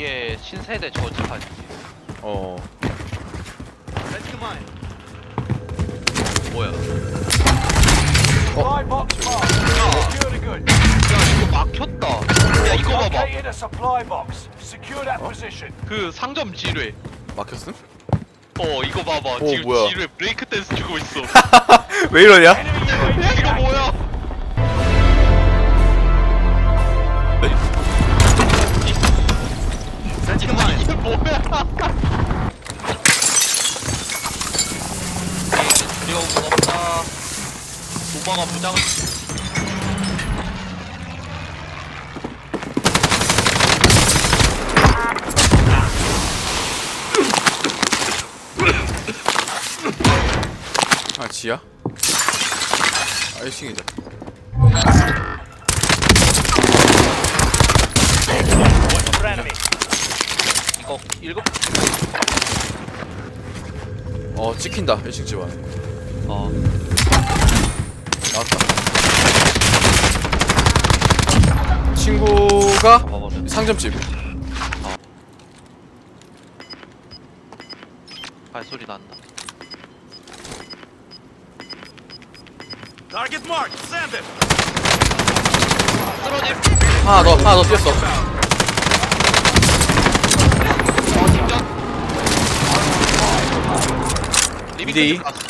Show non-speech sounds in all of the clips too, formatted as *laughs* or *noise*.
이게 신세대 저지판이지. 어 뭐야? Supply box marked. Secure the goods. 야 이거 막혔다. 야 이거 봐봐. Located a supply box. Secure that position. 그 상점 지뢰. 막혔음? 어 이거 봐봐. 오, 지금 뭐야. 지뢰 브레이크 댄스 주고 있어. 왜 이러냐? Enemy UAV 야 이거. 뭐야? 도망가 무장. 아 지야? 아 1층이다 Enemy. 이거 일곱. 어 찍힌다 1층 집 안에 어. 나왔다 친구가. 상점집 발소리 난다. Target marked. Send it. 쓰러짐. 하나 더 하나 더 뛰었어 2대2 오케이 이거 Enemy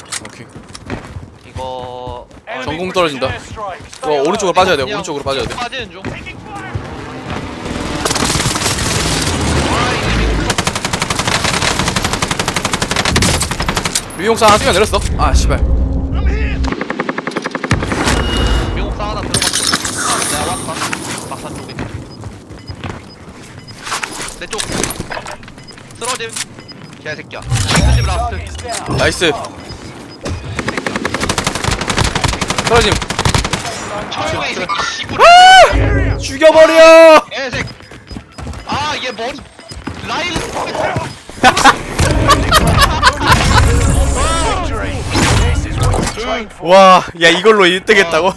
전공 떨어진다. Stay 오른쪽으로. 빠져야 돼 오른쪽으로 빠져야 돼 빠지는 중. 유용사 하나 뛰어 내렸어 아 씨발 here. 미국사 하나 들어갔어. 아, 내가 왔다. 막산 쪽에. 내 쪽. 쓰러짐. 개새끼야. 쓰러짐 라스트. Down. 나이스 떨어짐 철왜 이 새끼 씨부리. 죽여버려 개새끼. 아, 얘 머리. 라인. Victory. This is what you trained for. 와야 이걸로 1등 했다고?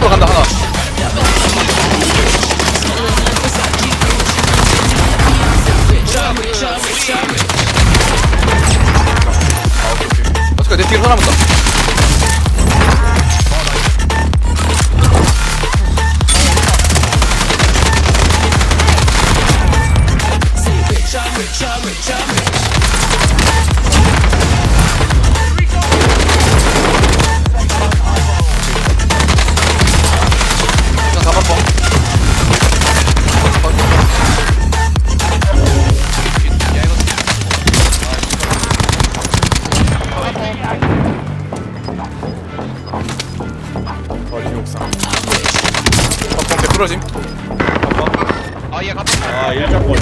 또 간다 하나 내 뒤로 사람 온다 어 부러짐 아, 얘 갑자기. 아 일자권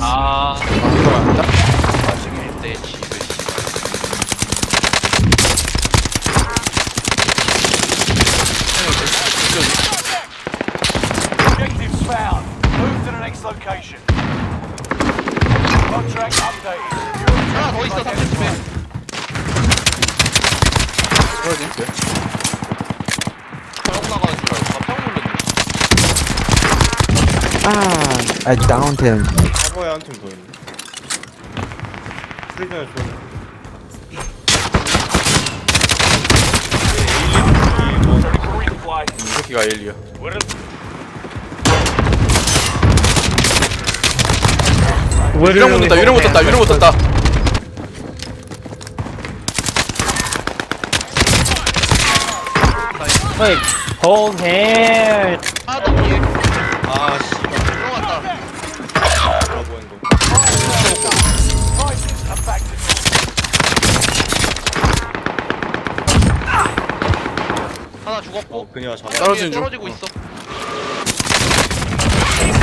아, 이거 맞다 내 집을. Objectives found. Move to the next location. Contract updated. 하나 더 있어, 30집에. 부러짐 네. 잘못 나가는 줄 알고 깜짝 놀랐네. Ah, I downed him. 사고에 한팀 더 있네 프리즌을 쏘는 Replay. 이 새끼가 에일리야 유령 못 떴다 유령 못 떴다 유령 못 떴다 Wait, hold hand. 하나 더 뒤에. 아 씨발 들어갔다. 뭐라고 했는 거 하나 죽었고. 어 그녀가 잡아 떨어지는 중. 떨어지고 있어. Is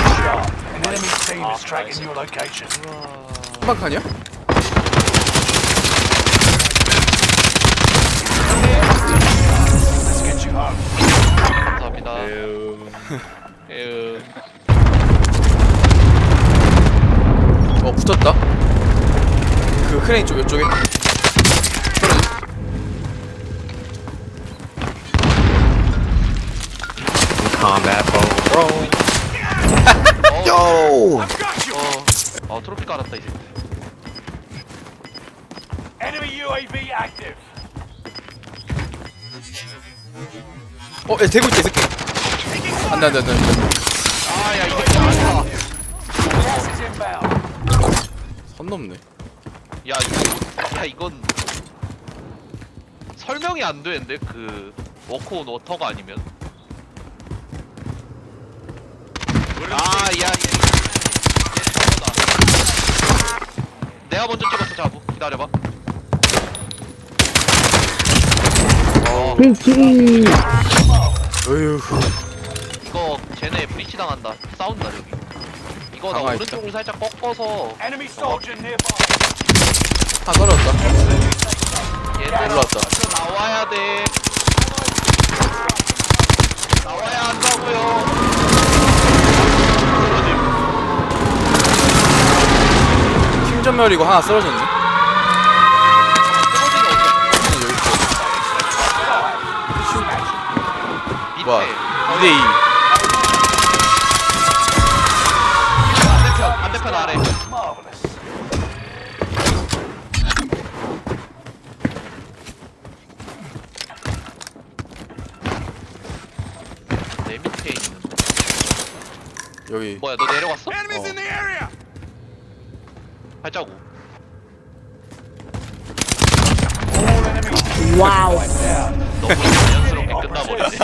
에휴. 어 붙었다 그 크레인 쪽 이쪽에 Combat bro. 요! *laughs* 어, 어 트로피 깔았다 이제. Enemy UAV active. 어, 야, 대고 있다, 이 새끼. 안 돼, 안 돼, 안 돼. 안 돼. 아야 이거 inbound. 선 넘네. 야 이거 야 이건 설명이 안 되는데 그 워크 온 워터가 아니면. 아, 야, 야, 이거다. 내가 먼저 찍었어, 자부. 기다려봐. 어, 어휴. 쟤네 브리치 당한다. 싸운다 저기. 이거 나 오른쪽으로 살짝 꺾어서 어. 다 떨어졌다. 얘들 올라왔다. 나와야 돼. 나와야 한다고요. 팀 전멸이고 하나 쓰러졌네. 쓰러지면 어떡해. 여기 있고. 뭐야? 2대2. 여기. 뭐야, 너 내려갔어? Enemies in the area. 발자국. All enemies. Wow. Down. 너무 자연스럽게 끝나버리네.